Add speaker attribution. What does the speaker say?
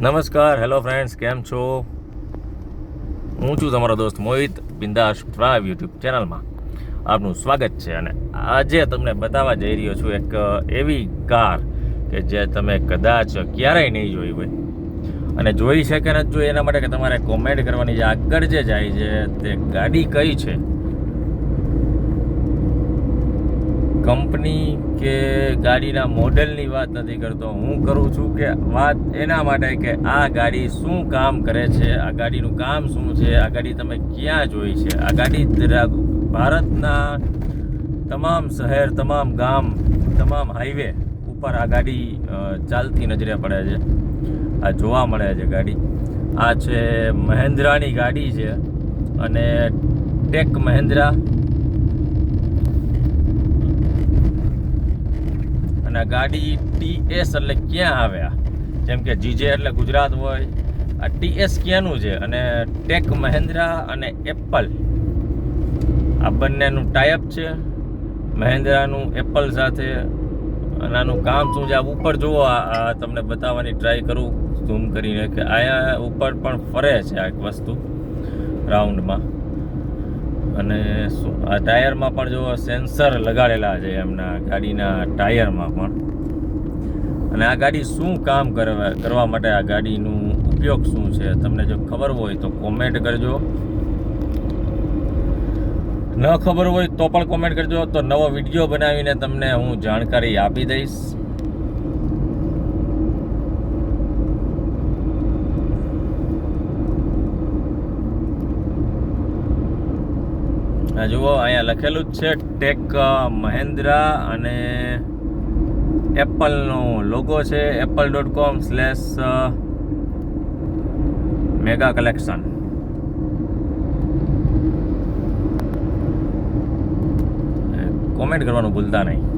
Speaker 1: નમસ્કાર hello friends કેમ છો? હું છું તમારો દોસ્ત મોહિત બિંદાસ ડ્રાઈવ યુટ્યુબ ચેનલમાં આપનું સ્વાગત છે અને આજે તમને બતાવવા જઈ રહ્યો છું એક એવી કાર કે જે તમે કદાચ ક્યારેય નહીં જોઈ હોય. અને જોઈ છે કે નથી જોઈ એના માટે કે તમારે કોમેન્ટ કરવાની જે આગળ જે જાય છે તે ગાડી કઈ છે? કંપની કે ગાડીના મોડેલની વાત નથી કરતો. હું કરું છું કે વાત એના માટે કે આ ગાડી શું કામ કરે છે, આ ગાડીનું કામ શું છે, આ ગાડી તમે ક્યાં જોઈ છે? આ ગાડી ભારતના તમામ શહેર, તમામ ગામ, તમામ હાઈવે ઉપર આ ગાડી ચાલતી નજરે પડે છે. આ જોવા મળે છે ગાડી. આ છે મહેન્દ્રાની ગાડી છે અને ટેક મહેન્દ્રા આ ગાડી ટીએસ એટલે ક્યાં આવ્યા જેમ કે જીજે એટલે ગુજરાત હોય. આ ટીએસ ક્યાંનું છે? અને ટેક મહેન્દ્રા અને એપલ આ બંનેનું ટાઈઅપ છે. મહેન્દ્રાનું એપલ સાથે. અને આનું કામ શું છે? આ ઉપર જુઓ, આ આ તમને બતાવવાની ટ્રાય કરું. ઝૂમ કરીને કે આયા ઉપર પણ ફરે છે આ એક વસ્તુ. રાઉન્ડમાં અને આ ટાયરમાં પણ જો સેન્સર લગાડેલા છે એમના ગાડીના ટાયરમાં પણ. અને આ ગાડી શું કામ કરવા કરવા માટે આ ગાડીનું ઉપયોગ શું છે તમને જો ખબર હોય તો કોમેન્ટ કરજો. ન ખબર હોય તો પણ કોમેન્ટ કરજો. તો નવો વીડિયો બનાવીને તમને હું જાણકારી આપી દઈશ. જુઓ, અહીંયા લખેલું જ છે, ટેક મહેન્દ્રા અને એપલનો લોગો છે Apple dot com slash mega collection comment કરવાનું ભૂલતા નહીં.